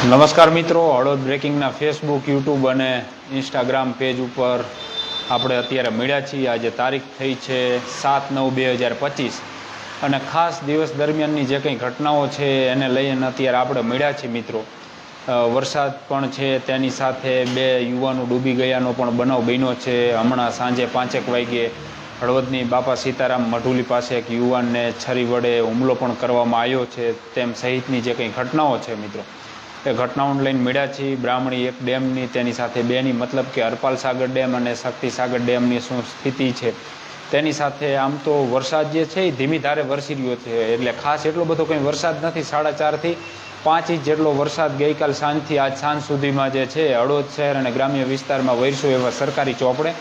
નમસ્કાર મિત્રો હળવદ બ્રેકિંગના ફેસબુક યુટ્યુબ અને ઇન્સ્ટાગ્રામ પેજ ઉપર આપણે અત્યારે મળ્યા છીએ. આજે તારીખ થઈ છે સાત નવ બે હજાર પચીસ. અને ખાસ દિવસ દરમિયાનની જે કંઈ ઘટનાઓ છે એને લઈને અત્યારે આપણે મળ્યા છીએ મિત્રો. વરસાદ પણ છે, તેની સાથે બે યુવાનો ડૂબી ગયાનો પણ બનાવ બન્યો છે. હમણાં સાંજે પાંચેક વાગ્યે હળવદની બાપા સીતારામ મઢુલી પાસે એક યુવાનને છરી વડે હુમલો પણ કરવામાં આવ્યો છે. તેમ સહિતની જે કંઈ ઘટનાઓ છે મિત્રો. એ ઘટનાઓને લઈને મળ્યા છીએ બ્રાહ્મણી એક ડેમની, તેની સાથે બેની મતલબ કે હરપાલ સાગર ડેમ અને શક્તિ સાગર ડેમની શું સ્થિતિ છે? તેની સાથે આમ તો વરસાદ જે છે એ ધીમી ધારે વરસી રહ્યો છે. એટલે ખાસ એટલો બધો કંઈ વરસાદ નથી. સાડા ચારથી પાંચ ઇંચ જેટલો વરસાદ ગઈકાલ સાંજથી આજ સાંજ સુધીમાં જે છે, હળવદ શહેર અને ગ્રામ્ય વિસ્તારમાં વરસ્યો એવા સરકારી ચોપડે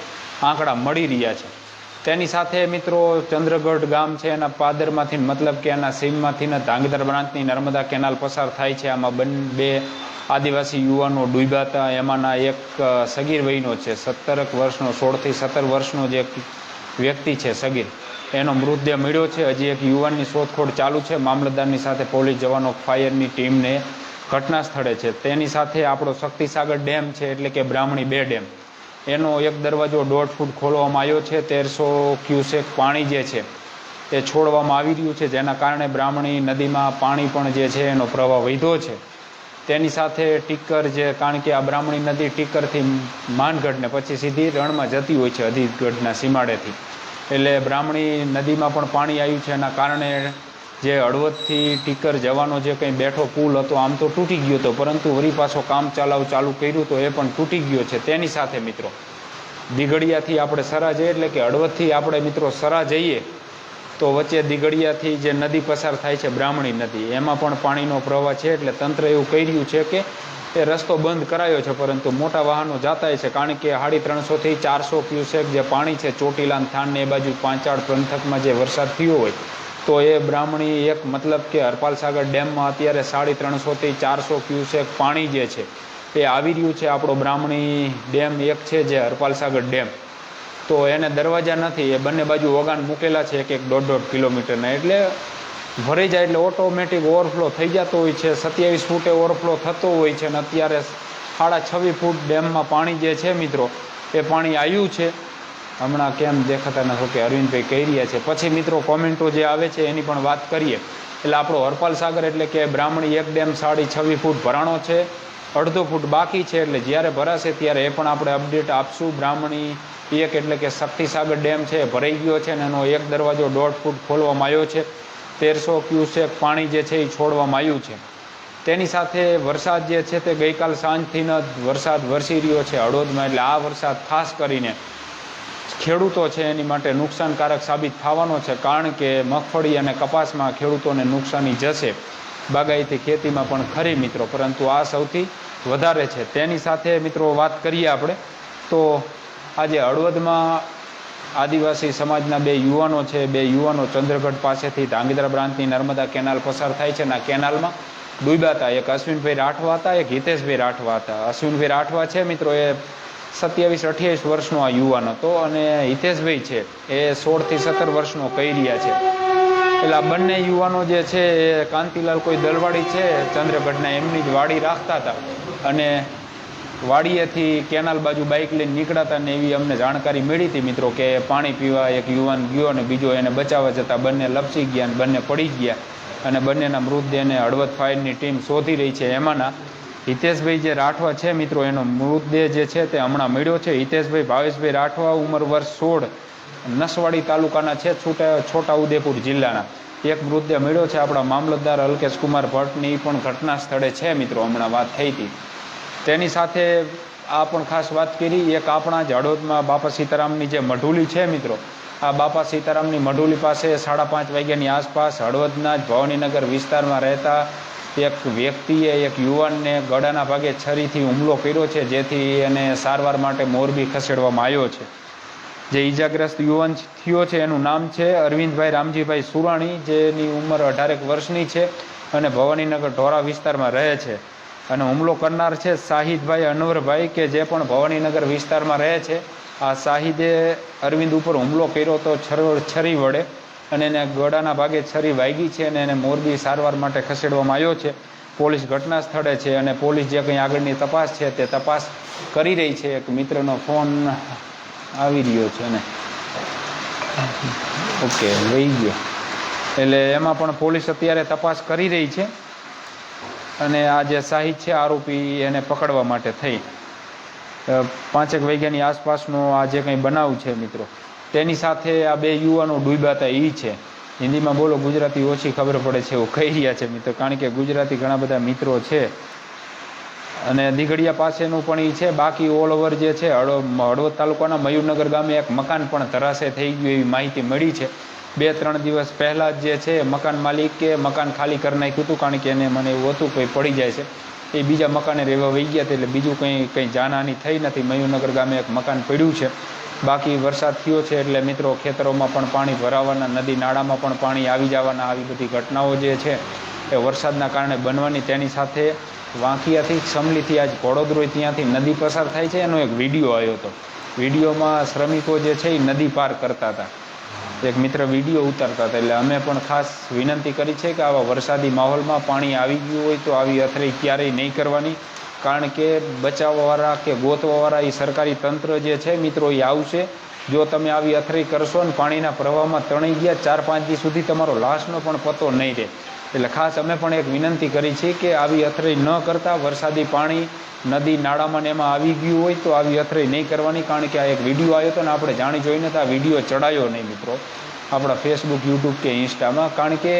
આંકડા મળી રહ્યા છે. તેની સાથે મિત્રો ચંદ્રગઢ ગામ છે એના પાદરમાંથી મતલબ કે એના સીમમાંથી ને ધાંગધ્રા બ્રાન્ચની નર્મદા કેનાલ પસાર થાય છે. આમાં બન બે આદિવાસી યુવાનો ડૂબ્યા એમાંના એક સગીર વયનો છે. સત્તરક વર્ષનો, સોળથી સત્તર વર્ષનો જે વ્યક્તિ છે સગીર. એનો મૃતદેહ મળ્યો છે. હજી એક યુવાનની શોધખોળ ચાલુ છે. મામલતદારની સાથે પોલીસ જવાનો ફાયરની ટીમને ઘટના સ્થળે છે. તેની સાથે આપણો શક્તિસાગર ડેમ છે. એટલે કે બ્રાહ્મણી બે ડેમ. એનો એક દરવાજો દોઢ ફૂટ ખોલવામાં આવ્યો છે. તેરસો ક્યુસેક પાણી જે છે તે છોડવામાં આવી રહ્યું છે. જેના કારણે બ્રાહ્મણી નદીમાં પાણી પણ જે છે એનો પ્રવાહ વધ્યો છે. તેની સાથે ટીકર જે, કારણ કે આ બ્રાહ્મણી નદી ટીકરથી માનગઢને પછી સીધી રણમાં જતી હોય છે, અધિગઢના સીમાડેથી. એટલે બ્રાહ્મણી નદીમાં પણ પાણી આવ્યું છે. એના કારણે જે હળવદથી ટીકર જવાનો જે કંઈ બેઠો પુલ હતો, આમ તો તૂટી ગયો હતો પરંતુ વળી પાછો કામ ચલાવ ચાલુ કર્યું તો એ પણ તૂટી ગયો છે. તેની સાથે મિત્રો, દિગડિયાથી આપણે સરા જઈએ, એટલે કે હળવદથી આપણે મિત્રો સરા જઈએ, તો વચ્ચે દિગડિયાથી જે નદી પસાર થાય છે, બ્રાહ્મણી નદી, એમાં પણ પાણીનો પ્રવાહ છે, એટલે તંત્ર એવું કર્યું છે કે એ રસ્તો બંધ કરાયો છે, પરંતુ મોટા વાહનો જાતા છે, કારણ કે સાડી ત્રણસોથી ચારસો ક્યુસેક જે પાણી છે ચોટીલાન થાન ને એ બાજુ પાંચાળ પંથકમાં જે વરસાદ થયો હોય તો એ બ્રાહ્મણી એક મતલબ કે હરપાલ સાગર ડેમમાં અત્યારે સાડી ત્રણસોથી ચારસો ક્યુસેક પાણી જે છે, એ આવી રહ્યું છે. આપણો બ્રાહ્મણી ડેમ એક છે જે હરપાલ સાગર ડેમ. તો એને દરવાજા નથી, એ બંને બાજુ વગાન મૂકેલા છે એક એક દોઢ દોઢ કિલોમીટરના. એટલે ભરી જાય એટલે ઓટોમેટિક ઓવરફ્લો થઈ જતો હોય છે, સત્યાવીસ ફૂટે ઓવરફ્લો થતો હોય છે. અને અત્યારે સાડા છવ્વીસ ફૂટ ડેમમાં પાણી જે છે મિત્રો, એ પાણી આવ્યું છે. હમણાં કેમ દેખાતા નથી કે અરવિંદભાઈ કહી રહ્યા છે. પછી મિત્રો કોમેન્ટો જે આવે છે એની પણ વાત કરીએ. એટલે આપણો હરપાલ સાગર એટલે કે બ્રાહ્મણી એક ડેમ સાડી છવ્વીસ ફૂટ ભરાણો છે, અડધો ફૂટ બાકી છે, એટલે જ્યારે ભરાશે ત્યારે એ પણ આપણે અપડેટ આપશું. બ્રાહ્મણી એક એટલે કે શક્તિસાગર ડેમ છે ભરાઈ ગયો છે અને એનો એક દરવાજો દોઢ ફૂટ ખોલવામાં આવ્યો છે. તેરસો ક્યુસેક પાણી જે છે એ છોડવામાં આવ્યું છે. તેની સાથે વરસાદ જે છે તે ગઈકાલ સાંજથી જ વરસાદ વરસી રહ્યો છે. હળોદમાં એટલે આ વરસાદ ખાસ કરીને ખેડૂતો છે, એની માટે નુકસાનકારક સાબિત થવાનો છે, કારણ કે મગફળી અને કપાસમાં ખેડૂતોને નુકસાની જશે. બાગાયતી ખેતીમાં પણ ખરી મિત્રો, પરંતુ આ સૌથી વધારે છે. તેની સાથે મિત્રો વાત કરીએ આપણે, તો આજે હળવદમાં આદિવાસી સમાજના બે યુવાનો છે. બે યુવાનો ચંદ્રગઢ પાસેથી ધાંગધ્રા બ્રાન્ચની નર્મદા કેનાલ પસાર થાય છે અને આ કેનાલમાં ડૂબ્યા હતા. એક અશ્વિનભાઈ રાઠવા હતા, એક હિતેશભાઈ રાઠવા હતા. અશ્વિનભાઈ રાઠવા છે મિત્રો, એ સત્યાવીસ અઠ્યાવીસ વર્ષનો આ યુવાન હતો અને હિતેશભાઈ છે, એ સોળથી સત્તર વર્ષનો કહી રહ્યા છે. એટલે આ બંને યુવાનો જે છે, એ કાંતિલાલ કોઈ દલવાડી છે ચંદ્રગઢના એમની જ વાડી રાખતા હતા. અને વાડીએથી કેનાલ બાજુ બાઇક લઈને નીકળાતા ને એવી અમને જાણકારી મળી હતી મિત્રો કે પાણી પીવા એક યુવાન ગયો અને બીજો એને બચાવવા જતાં બંને લપસી ગયા અને બંને પડી ગયા. અને બંનેના મૃતદેહને હળવદ ફાયરની ટીમ શોધી રહી છે એમાંના હિતેશભાઈ જે રાઠવા છે મિત્રો, એનો મૃતદેહ જે છે તે હમણાં મળ્યો છે. હિતેશભાઈ, ભાવેશભાઈ રાઠવા ઉંમર વર્ષ સોળ, નસવાડી તાલુકાના છે, છોટા છોટા ઉદેપુર જિલ્લાના. એક મૃતદેહ મળ્યો છે આપણા મામલતદાર અલ્કેશ કુમાર ભટ્ટની. પણ ઘટના સ્થળે છે મિત્રો, હમણાં વાત થઈ હતી. તેની સાથે આ પણ ખાસ વાત કરી. એક આપણા જ હળવદમાં બાપા સીતારામની જે મઢુલી છે મિત્રો, આ બાપા સીતારામની મઢુલી પાસે સાડા પાંચ વાગ્યાની આસપાસ હળવદના જ ભવાનીનગર વિસ્તારમાં રહેતા એક વ્યક્તિએ એક યુવાનને ગળાના ભાગે છરીથી હુમલો કર્યો છે, જેથી એને સારવાર માટે મોરબી ખસેડવામાં આવ્યો છે. જે ઈજાગ્રસ્ત યુવાન થયો છે, એનું નામ છે અરવિંદભાઈ રામજીભાઈ સુરાણી, જેની ઉંમર અઢારેક વર્ષની છે અને ભવાનીનગર ઢોરા વિસ્તારમાં રહે છે. અને હુમલો કરનાર છે શાહિદભાઈ અનવરભાઈ, કે જે પણ ભવાનીનગર વિસ્તારમાં રહે છે. આ શાહિદે અરવિંદ ઉપર હુમલો કર્યો તો છર વડે અને એને ગળાના ભાગે છરી વાગી છે અને એને મોરબી સારવાર માટે ખસેડવામાં આવ્યો છે. પોલીસ ઘટના સ્થળે છે અને પોલીસ જે કંઈ આગળની તપાસ છે તે તપાસ કરી રહી છે. એક મિત્રનો ફોન આવી રહ્યો છે અને ઓકે, વહી ગયો. એટલે એમાં પણ પોલીસ અત્યારે તપાસ કરી રહી છે અને આ જે સાહિદ છે આરોપી એને પકડવા માટે થઈ. પાંચેક વાગ્યાની આસપાસનો આ જે કંઈ બનાવ છે મિત્રો? તેની સાથે આ બે યુવાનો ડૂબ્યા હતા એ છે. હિન્દીમાં બોલો, ગુજરાતી ઓછી ખબર પડે છે એવું કહી રહ્યા છે મિત્રો. કારણ કે ગુજરાતી ઘણા બધા મિત્રો છે. અને દીઘડિયા પાસેનું પણ એ છે. બાકી ઓલ ઓવર જે છે હળવ હળવદ તાલુકાના મયુરનગર ગામે એક મકાન પણ ધરાશે થઈ ગયું એવી માહિતી મળી છે. બે, ત્રણ દિવસ પહેલાં જ જે છે, મકાન માલિકે મકાન ખાલી કરી નાખ્યું હતું, કારણ કે એને મને એવું હતું કંઈ પડી જાય છે. એ બીજા મકાને રહેવા વહી ગયા હતા, એટલે બીજું કંઈ કંઈ જાનહાની થઈ નથી. મયુરનગર ગામે એક મકાન પડ્યું છે. બાકી વરસાદ થયો છે એટલે મિત્રો ખેતરોમાં પણ પાણી ભરાવાના, નદી નાળામાં પણ પાણી આવી જવાના આવી બધી ઘટનાઓ જે છે એ વરસાદના કારણે બનવાની. તેની સાથે વાંકિયાથી સમલીથી આજ ઘોડોદરોય ત્યાંથી નદી પસાર થાય છે. એનો એક વીડિયો આવ્યો હતો. વિડીયોમાં શ્રમિકો જે છે એ નદી પાર કરતા હતા. એક મિત્ર વીડિયો ઉતારતા હતા. એટલે અમે પણ ખાસ વિનંતી કરી છે કે આવા વરસાદી માહોલમાં પાણી આવી ગયું હોય તો આવી અથરી ક્યારેય નહીં કરવાની. કારણ કે બચાવવાવાળા કે ગોતવાવાળા એ સરકારી તંત્ર જે છે મિત્રો એ આવશે. જો તમે આવી અથડાઈ કરશો ને પાણીના પ્રવાહમાં તણાઈ ગયા, ચાર પાંચ દિવસ સુધી તમારો લાશનો પણ પતો નહીં રહે. એટલે ખાસ અમે પણ એક વિનંતી કરી છે કે આવી અથડાઈ ન કરતા, વરસાદી પાણી નદી નાળામાં ને એમાં આવી ગયું હોય તો આવી અથરી નહીં કરવાની, કારણ કે આ એક વીડિયો આવ્યો હતો ને આપણે જાણી જોઈને તો આ વીડિયો ચડાયો નહીં મિત્રો. આપણા ફેસબુક યુટ્યુબ કે ઇન્સ્ટામાં કારણ કે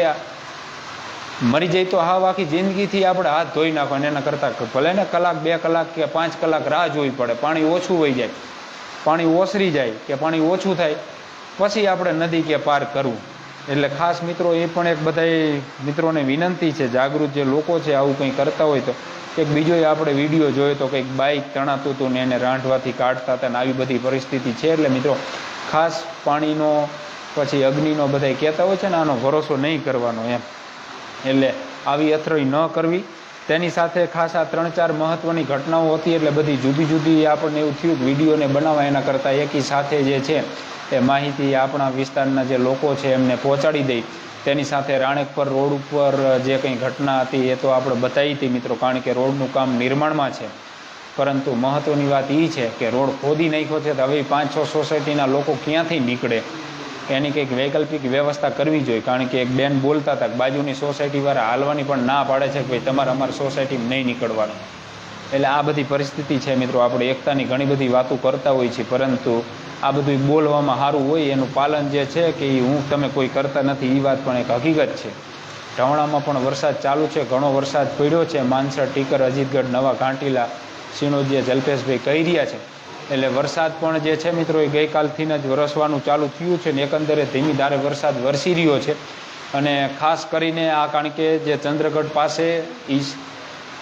મરી જાય તો હા આખી જિંદગીથી આપણે હાથ ધોઈ નાખવાના એના કરતાં ભલે ને કલાક, બે કલાક કે પાંચ કલાક રાહ જોવી પડે, પાણી ઓછું વહી જાય. પાણી ઓસરી જાય કે પાણી ઓછું થાય, પછી આપણે નદી કે પાર કરવું. એટલે ખાસ મિત્રો એ પણ એક બધાય મિત્રોને વિનંતી છે, જાગૃત જે લોકો છે આવું કંઈ કરતા હોય તો એક બીજો આપણે વીડિયો જોયો તો કંઈક બાઇક તણાતું હતું ને એને રાંધવાથી કાઢતા હતા ને આવી બધી પરિસ્થિતિ છે. એટલે મિત્રો, ખાસ પાણીનો, પછી અગ્નિનો બધા કહેતા હોય છે ને, આનો ભરોસો નહીં કરવાનો એમ. એટલે આવી અથરોઈ ન કરવી. તેની સાથે ખાસ આ ત્રણ ચાર મહત્ત્વની ઘટનાઓ હતી એટલે બધી જુદી જુદી આપણને એવું થયું કે વિડીયોને બનાવવા એના કરતાં એકી સાથે જે છે એ માહિતી આપણા વિસ્તારના જે લોકો છે એમને પહોંચાડી દઈ. તેની સાથે રાણેકપર રોડ ઉપર જે કંઈ ઘટના હતી એ તો આપણે બતાવી હતી મિત્રો, કારણ કે રોડનું કામ નિર્માણમાં છે. પરંતુ મહત્ત્વની વાત એ છે કે રોડ ખોદી નાખ્યો છે તો હવે પાંચ છ સોસાયટીના લોકો ક્યાંથી નીકળે? એની કંઈક વૈકલ્પિક વ્યવસ્થા કરવી જોઈએ, કારણ કે એક બેન બોલતા હતા બાજુની સોસાયટીવાળા હાલવાની પણ ના પાડે છે કે ભાઈ તમારે અમારી સોસાયટીમાં નહીં નીકળવાનું. એટલે આ બધી પરિસ્થિતિ છે મિત્રો, આપણે એકતાની ઘણી બધી વાતો કરતા હોઈએ છીએ, પરંતુ આ બધું બોલવામાં સારું હોય એનું પાલન જે છે કે એ હું તમે કોઈ કરતા નથી એ વાત પણ એક હકીકત છે. ઢવણામાં પણ વરસાદ ચાલુ છે, ઘણો વરસાદ પડ્યો છે માનસર ટીકર, અજીતગઢ, નવા ઘાંટીલા સિનોજીયા જલ્પેશભાઈ કહી રહ્યા છે. એટલે વરસાદ પણ જે છે મિત્રો એ ગઈકાલથી જ વરસવાનું ચાલુ થયું છે ને એકંદરે ધીમી ધારે વરસાદ વરસી રહ્યો છે. અને ખાસ કરીને આ કારણ કે જે ચંદ્રગઢ પાસે ઈશ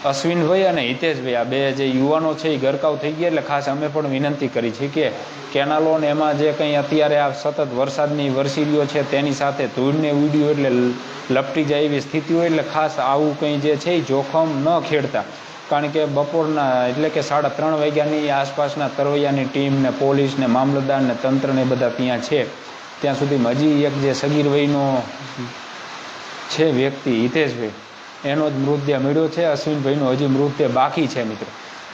અશ્વિનભાઈ અને હિતેશભાઈ, આ બે જે યુવાનો છે એ ગરકાવ થઈ ગયા એટલે ખાસ અમે પણ વિનંતી કરી છે કે કેનાલો ને એમાં જે કંઈ અત્યારે આ સતત વરસાદની વરસી રહ્યો છે તેની સાથે ધૂળને ઉડ્યું એટલે લપટી જાય એવી સ્થિતિ હોય એટલે ખાસ આવું કંઈ જે છે એ જોખમ ન ખેડતા. કારણ કે બપોરના એટલે કે સાડા ત્રણ વાગ્યાની આસપાસના તરવૈયાની ટીમ ને પોલીસ ને મામલતદાર ને બધા ત્યાં છે. ત્યાં સુધીમાં હજી એક જે સગીર વયનો છે વ્યક્તિ, હિતેશભાઈ, એનો જ મૃતદેહ મળ્યો છે. અશ્વિનભાઈનો હજી મૃતદેહ બાકી છે મિત્રો.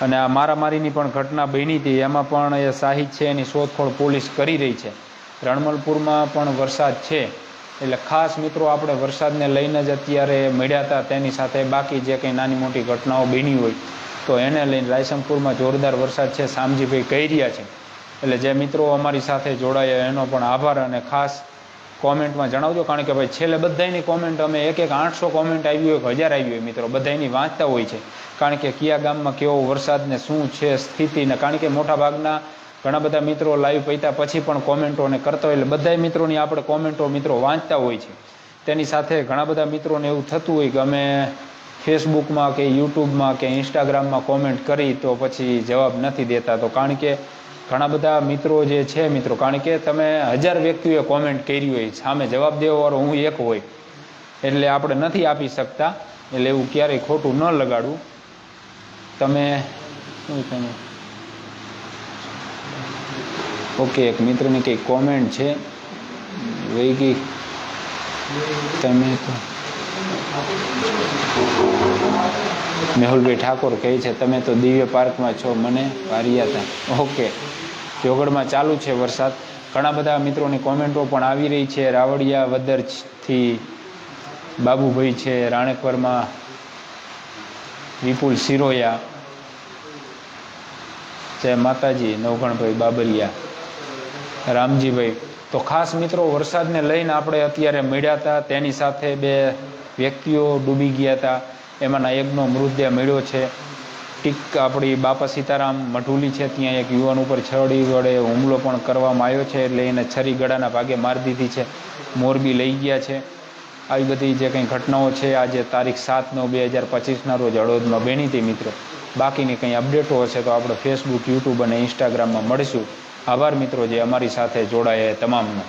અને આ મારામારીની પણ ઘટના બની હતી. એમાં પણ એ સાહિત છે, એની શોધખોળ પોલીસ કરી રહી છે. રણમલપુરમાં પણ વરસાદ છે. એટલે ખાસ મિત્રો આપણે વરસાદને લઈને જ અત્યારે મળ્યા હતા. તેની સાથે બાકી જે કંઈ નાની મોટી ઘટનાઓ બની હોય તો એને લઈને રાયસમપુરમાં જોરદાર વરસાદ છે શામજીભાઈ કહી રહ્યા છે. એટલે જે મિત્રો અમારી સાથે જોડાયા એનો પણ આભાર અને ખાસ કોમેન્ટમાં જણાવજો, કારણ કે ભાઈ છેલ્લે બધાની કોમેન્ટ અમે એક એક આઠસો કોમેન્ટ આવી હોય એક હજાર આવી હોય મિત્રો બધાની વાંચતા હોય છે. કારણ કે કયા ગામમાં કેવો વરસાદ ને શું છે સ્થિતિ ને, કારણ કે મોટા ભાગના ઘણા બધા મિત્રો લાઈવ પૈતા પછી પણ કોમેન્ટોને કરતા હોય એટલે બધા મિત્રોની આપણે કોમેન્ટો મિત્રો વાંચતા હોય છે. તેની સાથે ઘણા બધા મિત્રોને એવું થતું હોય કે અમે ફેસબુકમાં કે યુટ્યુબમાં કે ઇન્સ્ટાગ્રામમાં કોમેન્ટ કરી તો પછી જવાબ નથી દેતા. તો કારણ કે ઘણા બધા મિત્રો જે છે મિત્રો, કારણ કે તમે હજાર વ્યક્તિઓએ કોમેન્ટ કરી હોય, સામે જવાબ દેવાવાળો હું એક હોય, એટલે આપણે નથી આપી શકતા. એટલે એવું ક્યારેય ખોટું ન લગાડવું. તમે શું તમે ઓકે, એક મિત્રની કંઈક કોમેન્ટ છે? વૈગી. તમે તો મેહુલભાઈ ઠાકોર કહે છે, તમે તો દિવ્ય પાર્કમાં છો, મને પારિયા હતા ઓકે. જોગડમાં ચાલુ છે વરસાદ. ઘણા બધા મિત્રોની કોમેન્ટો પણ આવી રહી છે. રાવડિયા વદરથી બાબુભાઈ છે, રાણેકવરમાં વિપુલ સિરોયા જય માતાજી નવઘણભાઈ બાબરિયા. રામજીભાઈ, તો ખાસ મિત્રો વરસાદને લઈને આપણે અત્યારે મળ્યા હતા, તેની સાથે બે વ્યક્તિઓ ડૂબી ગયા હતા. એમાંના એકનો મૃતદેહ મળ્યો છે. ટીક આપણી બાપા સીતારામ મઢુલી છે, ત્યાં એક યુવાન ઉપર છડી વડે હુમલો પણ કરવામાં આવ્યો છે, એટલે એને છરી ગળાના ભાગે મારી દીધી છે. મોરબી લઈ ગયા છે. આવી બધી જે કંઈ ઘટનાઓ છે, આજે તારીખ સાત નવ બે હજાર પચીસના રોજ હળવદમાં બની હતી મિત્રો. બાકીની કંઈ અપડેટો હશે તો આપણે ફેસબુક યુટ્યુબ અને ઇન્સ્ટાગ્રામમાં મળીશું. આભાર મિત્રો જે અમારી સાથે જોડાયા તમામનો.